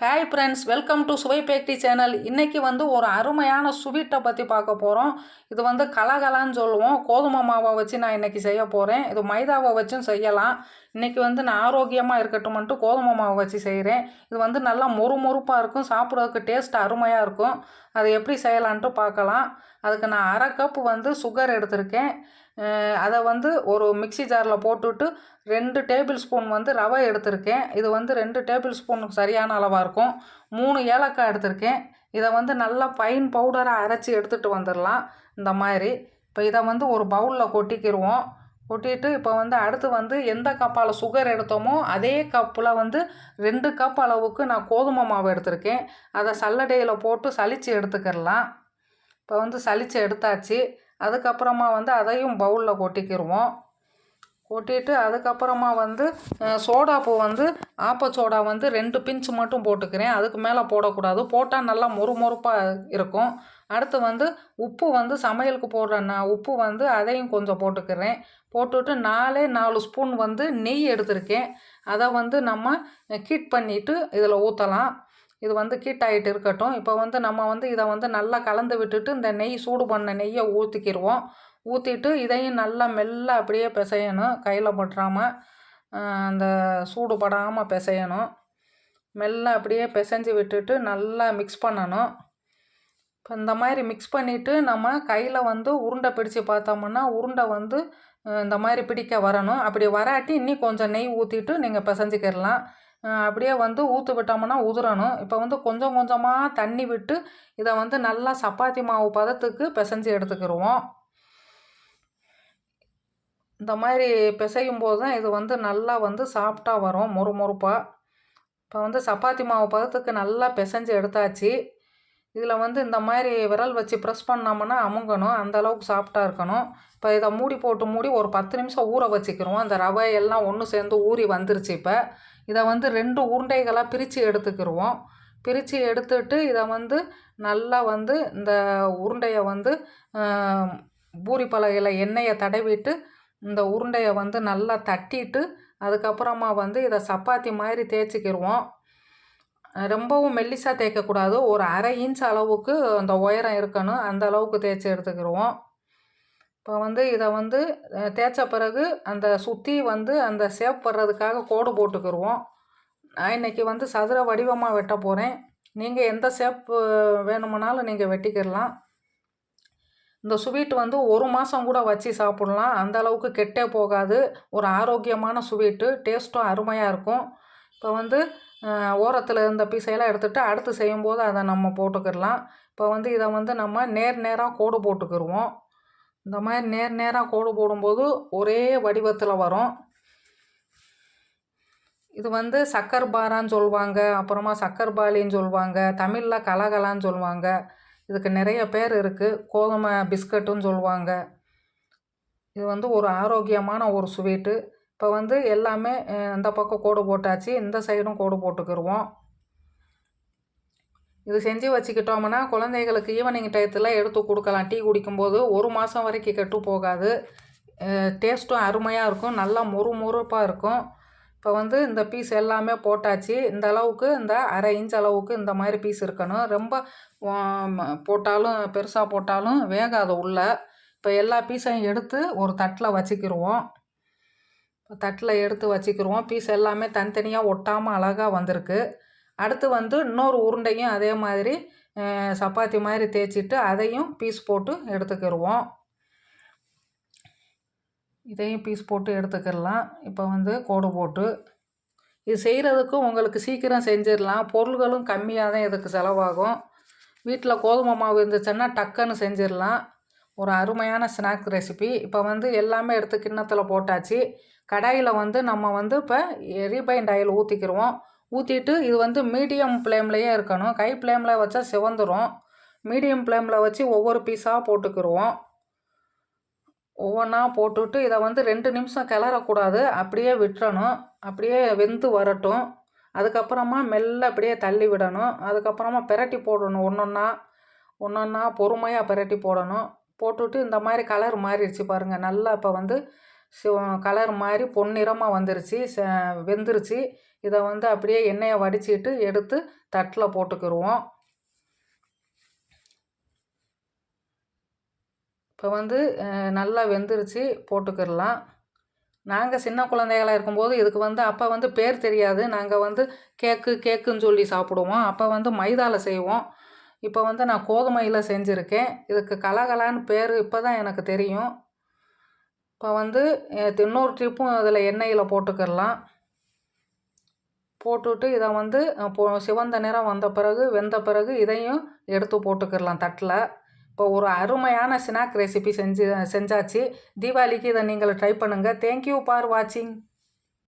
Hi friends welcome to சுவை பேக்டி channel இன்றைக்கி வந்து ஒரு அருமையான ஸ்வீட்டை பற்றி பார்க்க போகிறோம் இது வந்து கலகலான்னு சொல்லுவோம். கோதுமை மாவை வச்சு நான் இன்றைக்கி செய்ய போகிறேன் இது மைதாவை வச்சும் செய்யலாம். இன்றைக்கி வந்து நான் ஆரோக்கியமாக இருக்கட்டும்ன்ட்டு கோதுமை மாவை வச்சு செய்கிறேன் இது வந்து நல்லா மொறு மொறுப்பாக இருக்கும். சாப்பிட்றதுக்கு டேஸ்ட் அருமையாக இருக்கும். அதை எப்படி செய்யலான்ட்டு பார்க்கலாம். அதுக்கு நான் அரை கப் வந்து சுகர் எடுத்திருக்கேன். அதை வந்து ஒரு மிக்ஸி ஜாரில் போட்டுவிட்டு ரெண்டு டேபிள் ஸ்பூன் வந்து ரவை எடுத்திருக்கேன். இது வந்து ரெண்டு டேபிள் ஸ்பூனுக்கு சரியான அளவாக இருக்கும். மூணு ஏலக்காய் எடுத்திருக்கேன். இதை வந்து நல்லா பைன் பவுடராக அரைச்சி எடுத்துகிட்டு வந்துடலாம் இந்த மாதிரி. இப்போ இதை வந்து ஒரு பவுலில் கொட்டிக்கிடுவோம் கொட்டிட்டு இப்போ வந்து அடுத்து வந்து எந்த கப்பால் சுகர் எடுத்தோமோ அதே கப்பில் வந்து ரெண்டு கப் அளவுக்கு நான் கோதுமை மாவு எடுத்திருக்கேன். அதை சல்லடையில் போட்டு சலித்து எடுத்துக்கிடலாம். இப்போ வந்து சலித்து எடுத்தாச்சு. அதுக்கப்புறமா வந்து அதையும் பவுலில் கொட்டிக்கிடுவோம் கொட்டிட்டு அதுக்கப்புறமா வந்து அஹ், சோடாப்பூ வந்து ஆப்பச்சோடா சோடா வந்து ரெண்டு பிஞ்ச் மட்டும் போட்டுக்கிறேன். அதுக்கு மேலே போடக்கூடாது. போட்டால் நல்லா மொறு மொறுப்பாக இருக்கும். அடுத்து வந்து உப்பு வந்து சமையலுக்கு போடுற நான் உப்பு வந்து அதையும் கொஞ்சம் போட்டுக்கிறேன். போட்டுட்டு நாலே நாலு ஸ்பூன் வந்து நெய் எடுத்திருக்கேன். அதை வந்து நம்ம கீட் பண்ணிவிட்டு இதில் ஊற்றலாம் இது வந்து கீட் ஆகிட்டு இருக்கட்டும். இப்போ வந்து நம்ம வந்து இதை வந்து நல்லா கலந்து விட்டுட்டு இந்த நெய் சூடு பண்ண நெய்யை ஊற்றிக்கிடுவோம் ஊற்றிட்டு இதையும் நல்லா மெல்ல அப்படியே பிசையணும். கையில் பட்டுறாமல் அந்த சூடு படாமல் பிசையணும். மெல்ல அப்படியே பிசைஞ்சு விட்டுட்டு நல்லா மிக்ஸ் பண்ணணும். இப்போ இந்த மாதிரி மிக்ஸ் பண்ணிவிட்டு நம்ம கையில் வந்து உருண்டை பிடிச்சு பார்த்தோம்னா உருண்டை வந்து இந்த மாதிரி பிடிக்க வரணும். அப்படி வராட்டி இன்னும் கொஞ்சம் நெய் ஊற்றிட்டு நீங்கள் பிசைஞ்சிக்கிடலாம் அப்படியே வந்து ஊற்று விட்டோம்னா உதிரணும். இப்போ வந்து கொஞ்சம் கொஞ்சமாக தண்ணி விட்டு இதை வந்து நல்லா சப்பாத்தி மாவு பதத்துக்கு பிசைஞ்சு எடுத்துக்கிடுவோம் இந்த மாதிரி பிசையும் போது தான் இது வந்து நல்லா வந்து சாஃப்டாக வரும் மொறு மொறுப்பாக இப்போ வந்து சப்பாத்தி மாவு பதத்துக்கு நல்லா பிசைஞ்சு எடுத்தாச்சு. இதில் வந்து இந்த மாதிரி விரல் வச்சு ப்ரெஸ் பண்ணோம்னா அமுங்கணும் அந்த அளவுக்கு சாஃப்டாக இருக்கணும். இப்போ இதை மூடி போட்டு மூடி ஒரு பத்து நிமிஷம் ஊற வச்சுக்கிறோம். அந்த ரவை எல்லாம் ஒன்று சேர்ந்து ஊறி வந்துருச்சு இப்போ. இதை வந்து ரெண்டு உருண்டைகளாக பிரித்து எடுத்துக்கிடுவோம் பிரித்து எடுத்துட்டு இதை வந்து நல்லா வந்து இந்த உருண்டையை வந்து பூரி பலகையில் எண்ணெயை தடவிட்டு இந்த உருண்டையை வந்து நல்லா தட்டிட்டு அதுக்கப்புறமா வந்து இதை சப்பாத்தி மாதிரி தேய்ச்சிக்கிடுவோம் ரொம்பவும் மெல்லிசாக தேய்க்கக்கூடாது. ஒரு அரை இன்ச் அளவுக்கு அந்த உயரம் இருக்கணும். அந்த அளவுக்கு தேய்ச்சி எடுத்துக்கிடுவோம் இப்போ வந்து இதை வந்து தேய்ச்ச பிறகு அந்த சுற்றி வந்து அந்த ஷேப் வர்றதுக்காக கோடு போட்டுக்கிடுவோம் நான் இன்னைக்கு வந்து சதுர வடிவமாக வெட்ட போகிறேன் நீங்கள் எந்த ஷேப் வேணுமானாலும் நீங்கள் வெட்டிக்கிடலாம் இந்த சுவீட் வந்து ஒரு மாதம் கூட வச்சு சாப்பிட்லாம். அந்த அளவுக்கு கெட்டே போகாது. ஒரு ஆரோக்கியமான ஸ்வீட்டு. டேஸ்ட்டும் அருமையாக இருக்கும். இப்போ வந்து ஓரத்தில் இருந்த பீசையெல்லாம் எடுத்துகிட்டு அடுத்து செய்யும்போது அதை நம்ம போட்டுக்கிடலாம். இப்போ வந்து இதை வந்து நம்ம நேர் நேராக கோடு போட்டுக்கிடுவோம். இந்த மாதிரி நேர் நேராக கோடு போடும்போது ஒரே வடிவத்தில் வரும். இது வந்து சக்கர் பாரான்னு சொல்லுவாங்க அப்புறமா சக்கர் பாலின்னு சொல்லுவாங்க தமிழில் கலகலான்னு சொல்லுவாங்க. இதுக்கு நிறைய பேர் இருக்குது கோதுமை பிஸ்கட்டுன்னு சொல்லுவாங்க. இது வந்து ஒரு ஆரோக்கியமான ஒரு ஸ்வீட்டு. இப்போ வந்து எல்லாமே இந்த பக்கம் கோடு போட்டாச்சு. இந்த சைடும் கோடு போட்டுக்கிடுவோம் இது செஞ்சு வச்சுக்கிட்டோம்னா குழந்தைகளுக்கு ஈவினிங் டயத்தில் எடுத்து கொடுக்கலாம். டீ குடிக்கும்போது ஒரு மாதம் வரைக்கும் கெட்டு போகாது. டேஸ்ட்டும் அருமையாக இருக்கும். நல்லா மொறு மொறுப்பாக இருக்கும். இப்போ வந்து இந்த பீஸ் எல்லாமே போட்டாச்சு. இந்த அளவுக்கு இந்த அரை இன்ச் அளவுக்கு இந்த மாதிரி பீஸ் இருக்கணும். ரொம்ப போட்டாலும் பெருசாக போட்டாலும் வேகாது உள்ள. இப்போ எல்லா பீஸையும் எடுத்து ஒரு தட்டில் வச்சுக்கிடுவோம் தட்டில் எடுத்து வச்சுக்கிறோம் பீஸ் எல்லாமே தனித்தனியாக ஒட்டாமல் அழகாக வந்திருக்கு. அடுத்து வந்து இன்னொரு உருண்டையும் அதே மாதிரி சப்பாத்தி மாதிரி தேய்ச்சிட்டு அதையும் பீஸ் போட்டு எடுத்துக்கிடுவோம் இதையும் பீஸ் போட்டு எடுத்துக்கிடலாம் இப்போ வந்து கோடு போட்டு. இது செய்கிறதுக்கு உங்களுக்கு சீக்கிரம் செஞ்சிடலாம் பொருள்களும் கம்மியாக தான் இதுக்கு செலவாகும். வீட்டில் கோதுமை மாவு இருந்துச்சுன்னா டக்குன்னு செஞ்சிடலாம் ஒரு அருமையான ஸ்நாக் ரெசிபி. இப்போ வந்து எல்லாமே எடுத்து கிண்ணத்தில் போட்டாச்சு. கடாயில் வந்து நம்ம வந்து இப்போ ரீபைண்ட் ஆயில் ஊற்றிக்கிடுவோம் ஊற்றிட்டு இது வந்து மீடியம் ஃப்ளேம்லேயே இருக்கணும். கை ஃப்ளேமில் வச்சா சிவந்துடும் மீடியம் ஃப்ளேமில் வச்சு ஒவ்வொரு பீஸாக போட்டுக்கிடுவோம் ஒவ்வொன்றா போட்டுட்டு இதை வந்து ரெண்டு நிமிஷம் கிளறக்கூடாது. அப்படியே விட்டுறணும். அப்படியே வெந்து வரட்டும். அதுக்கப்புறமா மெல்ல அப்படியே தள்ளி விடணும். அதுக்கப்புறமா பிரட்டி போடணும் ஒன்றொன்னா ஒன்றொன்னா பொறுமையாக பிரட்டி போடணும். போட்டுட்டு இந்த மாதிரி கலர் மாறிடுச்சு பாருங்கள் நல்லா இப்போ வந்து கலர் மாதிரி பொன்னிறமாக வந்துருச்சு. ச வெந்துருச்சு. இதை வந்து அப்படியே எண்ணெயை வடிச்சிட்டு எடுத்து தட்டில் போட்டுக்கிடுவோம் இப்போ வந்து நல்லா வெந்துருச்சு. போட்டுக்கிடலாம் நாங்கள் சின்ன குழந்தைகளாக இருக்கும்போது இதுக்கு வந்து அப்போ வந்து பேர் தெரியாது. நாங்கள் வந்து கேக்கு கேக்குன்னு சொல்லி சாப்பிடுவோம். அப்போ வந்து மைதாவில் செய்வோம். இப்போ வந்து நான் கோதுமையில் செஞ்சுருக்கேன். இதுக்கு கலகலான்னு பேர் இப்போ தான் எனக்கு தெரியும். இப்போ வந்து இன்னொரு ட்ரிப்பும் அதில் எண்ணெயில் போட்டுக்கிடலாம். போட்டுவிட்டு இதை வந்து அஹ், சிவந்த நிறம் வந்த பிறகு வெந்த பிறகு இதையும் எடுத்து போட்டுக்கிடலாம் தட்டில். இப்போ ஒரு அருமையான ஸ்நாக் ரெசிபி செஞ்சு செஞ்சாச்சு. தீபாவளிக்கு இதை நீங்கள் ட்ரை பண்ணுங்கள் தேங்க்யூ ஃபார் வாட்சிங்